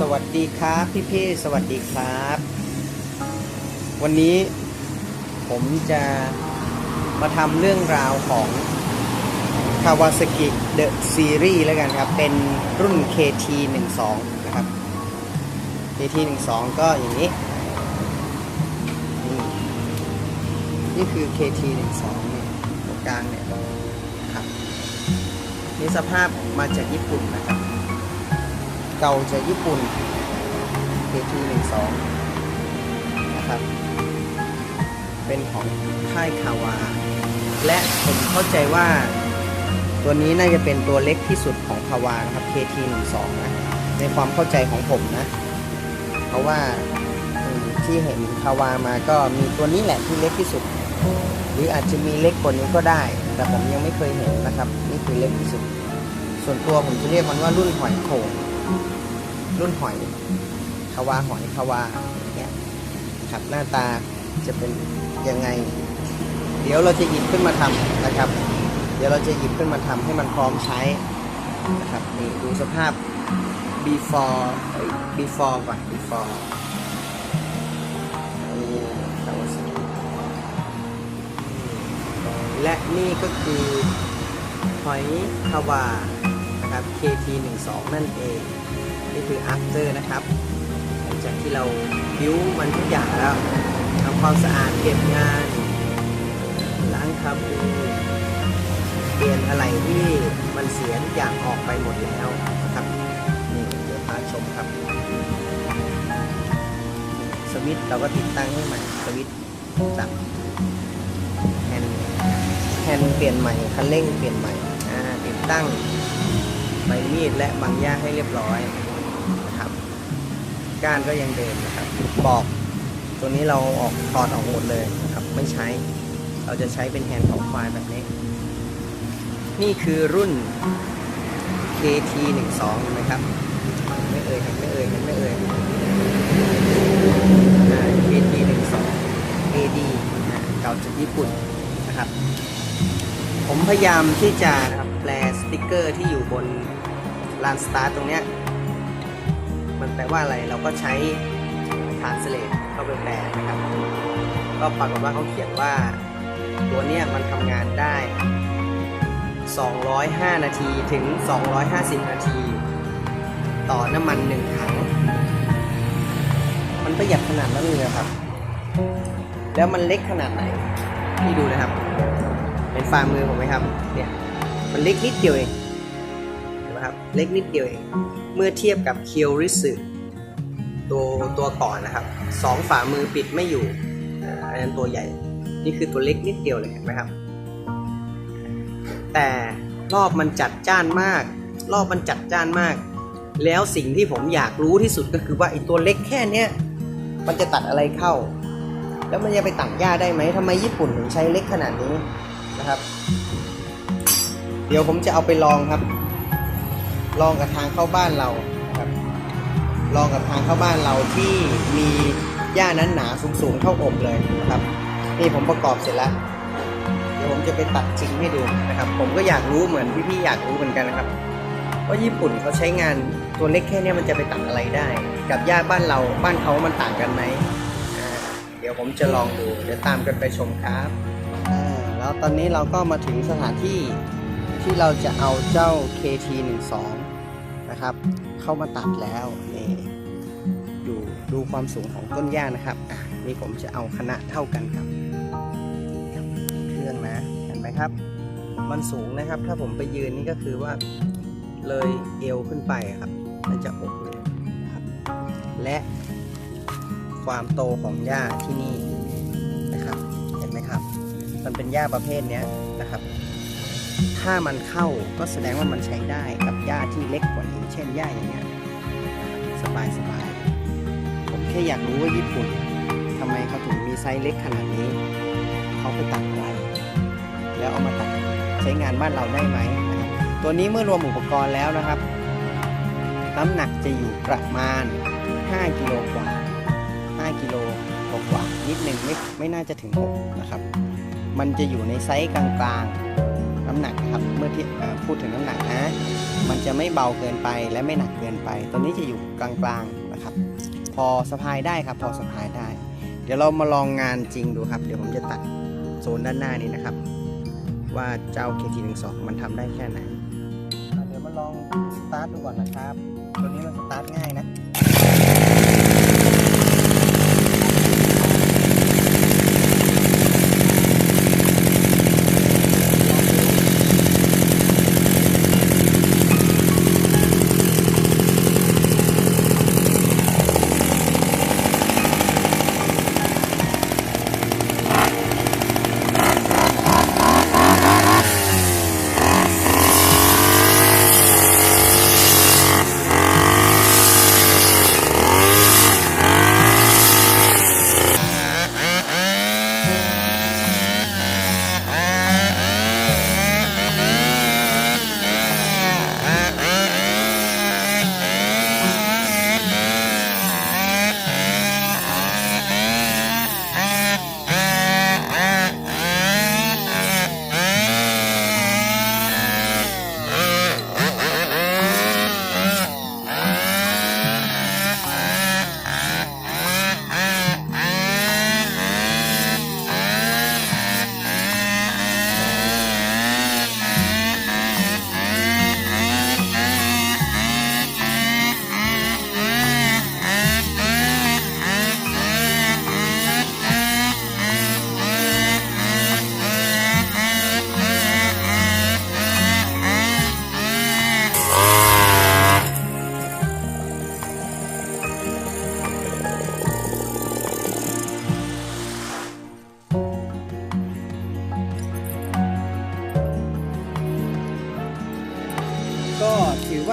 สวัสดีครับพี่พี่ๆสวัสดีครับ วันนี้ผมจะมาทำเรื่องราวของ Kawasaki The Series แล้วกันครับ เป็นรุ่น KT 1 2 นะครับ KT 1 2 ก็อย่างนี้ นี่คือ KT 1 2 เนี่ยตรงกลางเนี่ยครับนี่สภาพมาจากญี่ปุ่นนะครับ เก่าจากญี่ปุ่น KT 1 2 นะครับ เป็นของค่ายคาวา และผมเข้าใจว่าตัวนี้น่าจะเป็นตัวเล็กที่สุดของคาวานะครับ KT 1 2 นะ ในความเข้าใจของผมนะ เพราะว่าที่เห็นคาวามาก็มีตัวนี้แหละที่เล็กที่สุด หรืออาจจะมีเล็กกว่านี้ก็ได้ แต่ผมยังไม่เคยเห็นนะครับ นี่คือเล็กที่สุด ส่วนตัวผมจะเรียกมันว่ารุ่นหอยโข่ง รุ่นหอยคาวาหอยคาวาเงี้ยครับหน้าตาจะเป็นยังไง เดี๋ยวเราจะหยิบขึ้นมาทำนะครับ เดี๋ยวเราจะหยิบขึ้นมาทำให้มันพร้อมใช้นะครับนี่ดูสภาพ before เอ้ย before ก่อน before และนี่ก็คือหอยคาวา นะครับ KT12 นั่นเอง นี่คือ after นะครับ หลังจากที่เราบิ้วมันทุกอย่างแล้วทำความสะอาดเก็บงานล้างคาบูเปลี่ยนอะไรที่มันเสียทุกอย่างออกไปหมดแล้วนะครับนี่เดี๋ยวพาชมครับ สวิตช์เราก็ติดตั้งให้ใหม่สวิตช์จับแฮนด์แฮนด์เปลี่ยนใหม่คันเร่งเปลี่ยนใหม่ติดตั้ง ใบมีดและบางย่าให้เรียบร้อยนะครับ ก้านก็ยังเดิมนะครับบอกตัวนี้เราออกถอดออกหมดเลยนะครับ ไม่ใช้ เราจะใช้เป็นแฮนด์ของไฟล์แบบนี้ นี่คือรุ่น KT 1 2นไหมครับ ไม่เอ่ยเห็นไม่เอ่ยเห็นไม่เอ่ย KT 1 2 AD เก่าจากญี่ปุ่นนะครับ ผมพยายามที่จะนะครับแปลสติกเกอร์ที่อยู่บน ลานสตาร์ตรงเนี้ยมันแปลว่าอะไรเราก็ใช้ translate เข้าไปแปลนะครับ ก็ปรากฏว่าเขาเขียนว่า ตัวเนี้ยมันทำงานได้ 205 นาทีถึง 250 นาที ต่อน้ำมันหนึ่งถัง มันประหยัดขนาดนั้นเลยครับ แล้วมันเล็กขนาดไหนพี่ดูนะครับ เป็นฝ่ามือผมไหมครับ เนี่ย มันเล็กนิดเดียวเอง นไหมครับ เล็กนิดเดียวเอง เมื่อเทียบกับเคียวริสึตัวตัวก่อนนะครับสองฝ่ามือปิดไม่อยู่อันนั้นตัวใหญ่ นี่คือตัวเล็กนิดเดียวเลยเห็นไหมครับ แต่รอบมันจัดจ้านมาก รอบมันจัดจ้านมาก แล้วสิ่งที่ผมอยากรู้ที่สุดก็คือว่าไอ้ตัวเล็กแค่เนี้ยมันจะตัดอะไรเข้า แล้วมันจะไปตัดหญ้าได้ไหมทำไมญี่ปุ่นถึงใช้เล็กขนาดนี้นะครับ เดี๋ยวผมจะเอาไปลองครับ ลองกับทางเข้าบ้านเราครับลองกับทางเข้าบ้านเราที่มีหญ้านั้นหนาสูงๆเท่าอกเลยนะครับ นี่ผมประกอบเสร็จแล้ว เดี๋ยวผมจะไปตัดจริงให้ดูนะครับ ผมก็อยากรู้เหมือนพี่ๆอยากรู้เหมือนกันนะครับว่าญี่ปุ่นเขาใช้งานตัวเล็กแค่นี้มันจะไปตัดอะไรได้ กับหญ้าบ้านเราบ้านเขามันต่างกันไหมเดี๋ยวผมจะลองดูเดี๋ยวตามกันไปชมครับแล้วตอนนี้เราก็มาถึงสถานที่ ที่เราจะเอาเจ้า KT12 นะครับ เข้ามาตัดแล้วนี่ดูดูความสูงของต้นหญ้านะครับอะนี่ผมจะเอาคณะเท่ากันครับเครื่องนะเห็นไหมครับ มันสูงนะครับ ถ้าผมไปยืนนี่ก็คือว่าเลยเอวขึ้นไปครับ มันจะอกเลยครับ และความโตของหญ้าที่นี่นะครับ เห็นไหมครับ มันเป็นหญ้าประเภทนี้นะครับ ถ้ามันเข้าก็แสดงว่ามันใช้ได้กับหญ้าที่เล็กกว่านี้ เช่นหญ้าอย่างเงี้ยสบายสบายๆผมแค่อยากรู้ว่าญี่ปุ่นทำไมเขาถึงมีไซส์เล็กขนาดนี้ เขาไปตัดอะไร แล้วเอามาตัดใช้งานบ้านเราได้ไหมนะครับตัวนี้เมื่อรวมอุปกรณ์แล้วนะครับ น้ำหนักจะอยู่ประมาณ 5 กิโลกว่า 5 กิโลกว่านิดหนึ่งไม่ไม่น่าจะถึง 6 นะครับ มันจะอยู่ในไซส์กลางๆ น้ำหนักครับ เมื่อที่พูดถึงน้ำหนักนะ มันจะไม่เบาเกินไปและไม่หนักเกินไป ตัวนี้จะอยู่กลางๆนะครับ พอสะพายได้ครับ พอสะพายได้ เดี๋ยวเรามาลองงานจริงดูครับ เดี๋ยวผมจะตัดโซนด้านหน้านี้นะครับ ว่าเจ้า KT12 มันทำได้แค่ไหน เดี๋ยวมาลองสตาร์ทดูก่อนนะครับ ตัวนี้มันสตาร์ทง่ายนะ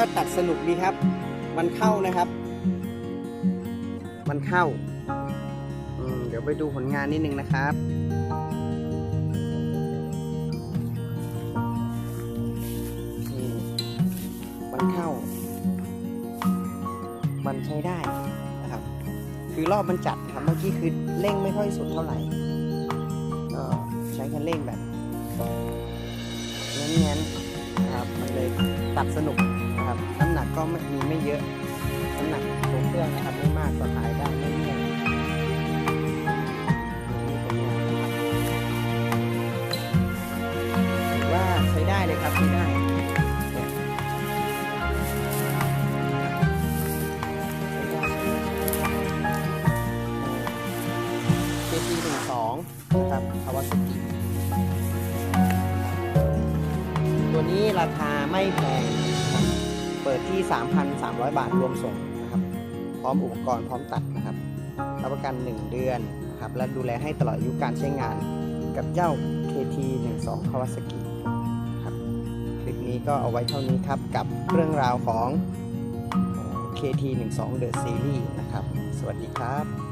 ว่าตัดสนุกดีครับ มันเข้านะครับ มันเข้า เดี๋ยวไปดูผลงานนิดนึงนะครับมีมันเข้า มันใช้ได้นะครับ คือรอบมันจัดครับ เมื่อกี้คือเร่งไม่ค่อยสุดเท่าไหร่ก็ใช้คันเร่งแบบเงี้ยนๆนะครับ มันเลยตัดสนุก นะครับ น้ำหนักก็ไม่มีไม่เยอะ น้ำหนักตัวเครื่องนะครับไม่มากก็ขายได้ไม่เมื่อยนี่ผลงานนะครับถือว่าใช้ได้เลยครับใช้ได้เนี่ยใช้ได้ KT หนึ่งสองนะครับคาวาซากิตัวนี้ราคาไม่แพง เปิดที่ 3,300 บาทรวมส่งนะครับ พร้อมอุปกรณ์พร้อมตัดนะครับ รับประกัน 1 เดือนนะครับ และดูแลให้ตลอดอายุการใช้งานกับเจ้า KT 1 2 Kawasaki ครับคลิปนี้ก็เอาไว้เท่านี้ครับ กับเรื่องราวของ KT 1 2 The Series นะครับ สวัสดีครับ